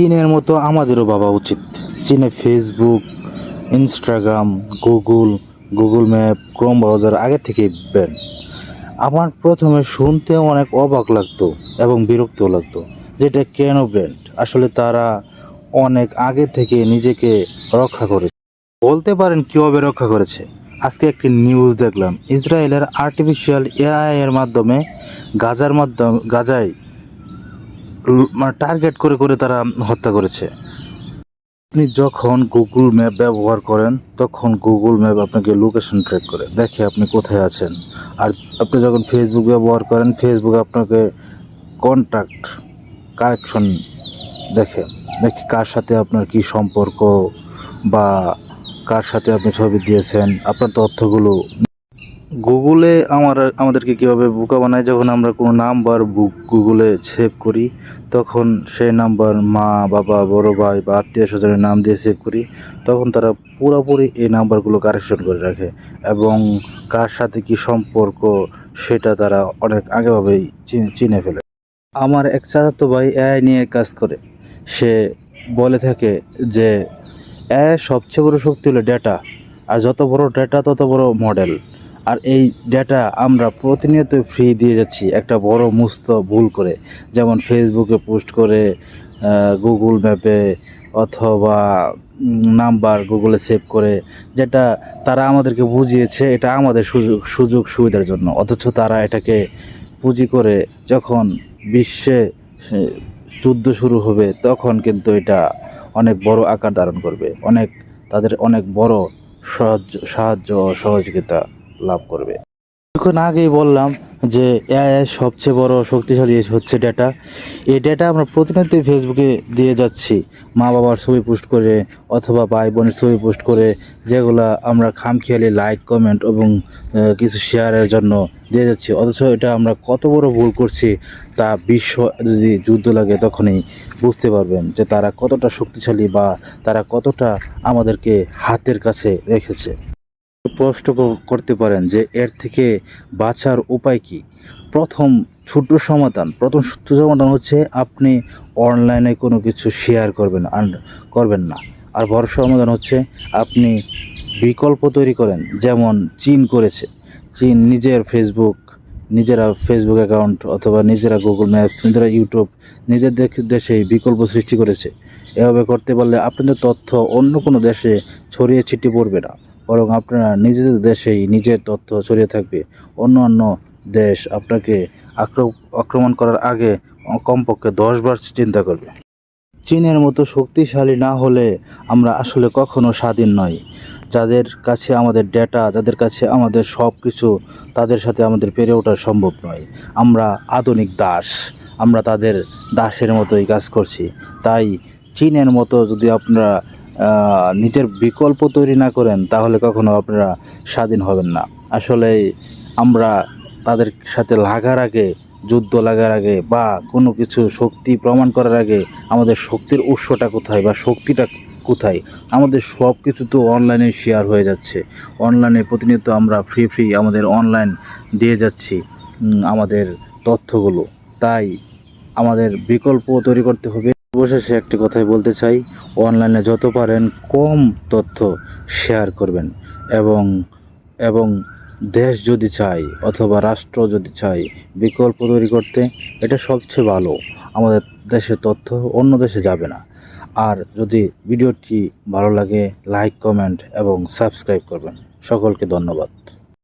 চীনের মতো আমাদেরও ভাবা উচিত। চীনে Facebook Instagram Google Google map Chrome browser আগে থেকে ব্যান। আমার প্রথমে শুনতেও অনেক অবাক লাগতো এবং বিরক্তও লাগতো যেটা কেন ব্র্যান্ড আসলে তারা অনেক আগে থেকে নিজেকে রক্ষা করেছে। বলতে পারেন কীভাবে রক্ষা করেছে? আজকে একটি নিউজ দেখলাম, ইসরায়েলের আর্টিফিশিয়াল এআই এর মাধ্যমে গাজার মাধ্যমে গাজায় টার্গেট করে করে তারা হত্যা করেছে। আপনি যখন গুগল ম্যাপ ব্যবহার করেন, তখন গুগল ম্যাপ আপনাকে লোকেশন ট্র্যাক করে। দেখে আপনি কোথায় আছেন। আর আপনি যখন ফেসবুক ব্যবহার করেন ফেসবুক আপনাকে কন্ট্যাক্ট কারেকশন দেখে। দেখে কার সাথে আপনার কি সম্পর্ক বা কার সাথে আপনি ছবি দিয়েছেন, আপনার তথ্যগুলো গুগলে আমার, আমাদেরকে কীভাবে বোকা বানায়, যখন আমরা কোনো নাম্বার বুক গুগলে সেভ করি, তখন সেই নাম্বার মা, বাবা, বড় ভাই বা আত্মীয় স্বজনের নাম দিয়ে সেভ করি, তখন তারা পুরোপুরি এই নাম্বারগুলো কারেকশন করে রাখে এবং কার সাথে কি সম্পর্ক সেটা তারা অনেক আগেভাবেই চিনে ফেলে। আমার এক চাচাতো ভাই এআই নিয়ে কাজ করে। সে বলে থাকে যে এআই সবচেয়ে বড় শক্তি হলো ডেটা আর যত বড় ডেটা তত বড় মডেল আর এই ডেটা আমরা প্রতিনিয়ত ফ্রি দিয়ে যাচ্ছি একটা বড় মুস্ত ভুল করে। যেমন ফেসবুকে পোস্ট করে গুগল ম্যাপে অথবা নাম্বার গুগলে সেভ করে, যেটা তারা আমাদেরকে বুঝিয়েছে, এটা আমাদের সুযোগ সুযোগ সুবিধার জন্য। অথচ তারা এটাকে পুঁজি করে যখন বিশ্বে যুদ্ধ শুরু হবে, তখন কিন্তু এটা অনেক বড় আকার ধারণ করবে। অনেক, তাদের অনেক বড় সাহায্য সাহায্য সহযোগিতা। লাভ করবে। কিছুক্ষণ আগেই বললাম যে এআই সবচেয়ে বড় শক্তিশালী হচ্ছে ডেটা এই ডেটা আমরা প্রতিনিয়ত ফেসবুকে দিয়ে যাচ্ছি। মা বাবার ছবি পোস্ট করে অথবা ভাই বোনের ছবি পোস্ট করে যেগুলা আমরা খামখেয়ালি লাইক কমেন্ট এবং কিছু শেয়ারের জন্য দিয়ে যাচ্ছি। অথচ এটা আমরা কত বড় ভুল করছি তা বিশ্ব যদি যুদ্ধ লাগে তখনই বুঝতে পারবেন যে তারা কতটা শক্তিশালী বা তারা কতটা আমাদেরকে হাতের কাছে রেখেছে। প্রশ্ন করতে পারেন যে এর থেকে বাঁচার উপায় কি। প্রথম ছোট্ট সমাধান, প্রথম ছোট্ট সমাধান হচ্ছে আপনি অনলাইনে কোনো কিছু শেয়ার করবেন আর করবেন না। আর বড় সমাধান হচ্ছে আপনি বিকল্প তৈরি করেন, যেমন চীন করেছে। চীন নিজের ফেসবুক নিজেরা ফেসবুক অ্যাকাউন্ট অথবা নিজেরা গুগল ম্যাপস নিজেরা ইউটিউব নিজের দেশেই বিকল্প সৃষ্টি করেছে। এভাবে করতে পারলে আপনাদের তথ্য অন্য কোনো দেশে ছড়িয়ে ছিটিয়ে পড়বে না। বরং আপনারা নিজেদের দেশেই নিজের তথ্য ছড়িয়ে থাকবে। অন্য অন্য দেশ আপনাকে আক্রমণ করার আগে কমপক্ষে দশবার চিন্তা করবে। চীনের মতো শক্তিশালী না হলে আমরা আসলে কখনো স্বাধীন নই। যাদের কাছে আমাদের ডেটা যাদের কাছে আমাদের সব কিছু তাদের সাথে আমাদের পেরে ওঠা সম্ভব নয়। আমরা আধুনিক দাস। আমরা তাদের দাসের মতোই কাজ করছি। তাই চীনের মতো যদি আপনারা নিজের বিকল্প তৈরি না করেন, তাহলে কখনো আপনারা স্বাধীন হবেন না। আসলে আমরা তাদের সাথে লাগার আগে, যুদ্ধ লাগার আগে বা কোনো কিছু শক্তি প্রমাণ করার আগে আমাদের শক্তির উৎসটা কোথায় বা শক্তিটা কোথায়, আমাদের সব কিছু তো অনলাইনে শেয়ার হয়ে যাচ্ছে। অনলাইনে প্রতিনিয়ত আমরা ফ্রি ফ্রি আমাদের অনলাইন দিয়ে যাচ্ছি আমাদের তথ্যগুলো। তাই আমাদের বিকল্প তৈরি করতে হবে। অবশেষে একটি কথাই বলতে চাই, অনলাইনে যত পারেন কম তথ্য শেয়ার করবেন এবং এবং দেশ যদি চাই অথবা রাষ্ট্র যদি চাই বিকল্প তৈরি করতে, এটা সবচেয়ে ভালো। আমাদের দেশের তথ্য অন্য দেশে যাবে না। আর যদি ভিডিওটি ভালো লাগে, লাইক, কমেন্ট এবং সাবস্ক্রাইব করবেন। সকলকে ধন্যবাদ।